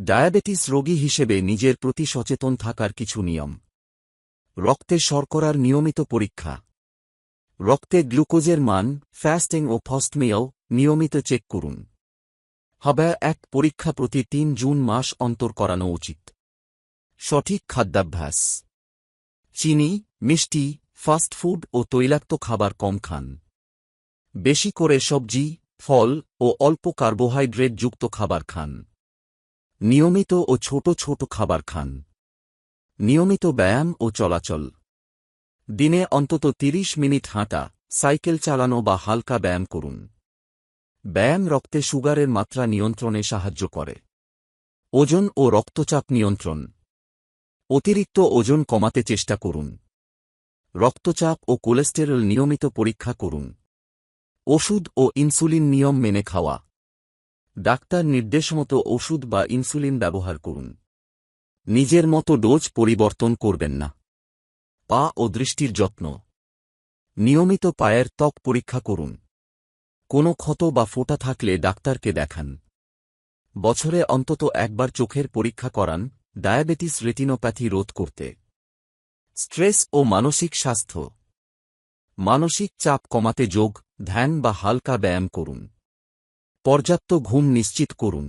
Diabetes রোগী হিসেবে নিজের প্রতি সচেতন থাকার কিছু নিয়ম। রক্তে শর্করার নিয়মিত পরীক্ষা। রক্তে গ্লুকোজের মান ফ্যাস্টিং ও ফস্টমেয় নিয়মিত চেক করুন। হবে এক পরীক্ষা প্রতি তিন জুন মাস অন্তর করানো উচিত। সঠিক খাদ্যাভ্যাস। চিনি, মিষ্টি ফাস্টফুড ও তৈলাক্ত খাবার কম খান। বেশি করে সবজি, ফল ও অল্প কার্বোহাইড্রেট যুক্ত খাবার খান। নিয়মিত ও ছোট ছোট খাবার খান। নিয়মিত ব্যায়াম ও চলাচল। দিনে অন্তত ৩০ মিনিট হাঁটা, সাইকেল চালানো বা হালকা ব্যায়াম করুন। ব্যায়াম রক্তে সুগারের মাত্রা নিয়ন্ত্রণে সাহায্য করে। ওজন ও রক্তচাপ নিয়ন্ত্রণ। অতিরিক্ত ওজন কমাতে চেষ্টা করুন। রক্তচাপ ও কোলেস্টেরল নিয়মিত পরীক্ষা করুন। ওষুধ ও ইনসুলিন নিয়ম মেনে খাওয়া। ডাক্তার নির্দেশমতো ওষুধ বা ইনসুলিন ব্যবহার করুন। নিজের মতো ডোজ পরিবর্তন করবেন না। পা ও দৃষ্টির যত্ন। নিয়মিত পায়ের ত্বক পরীক্ষা করুন। কোনো ক্ষত বা ফোঁটা থাকলে ডাক্তারকে দেখান। বছরে অন্তত একবার চোখের পরীক্ষা করান ডায়াবেটিস রেটিনোপ্যাথি রোধ করতে। স্ট্রেস ও মানসিক স্বাস্থ্য। মানসিক চাপ কমাতে যোগ, ধ্যান বা হালকা ব্যায়াম করুন। পর্যাপ্ত ঘুম নিশ্চিত করুন।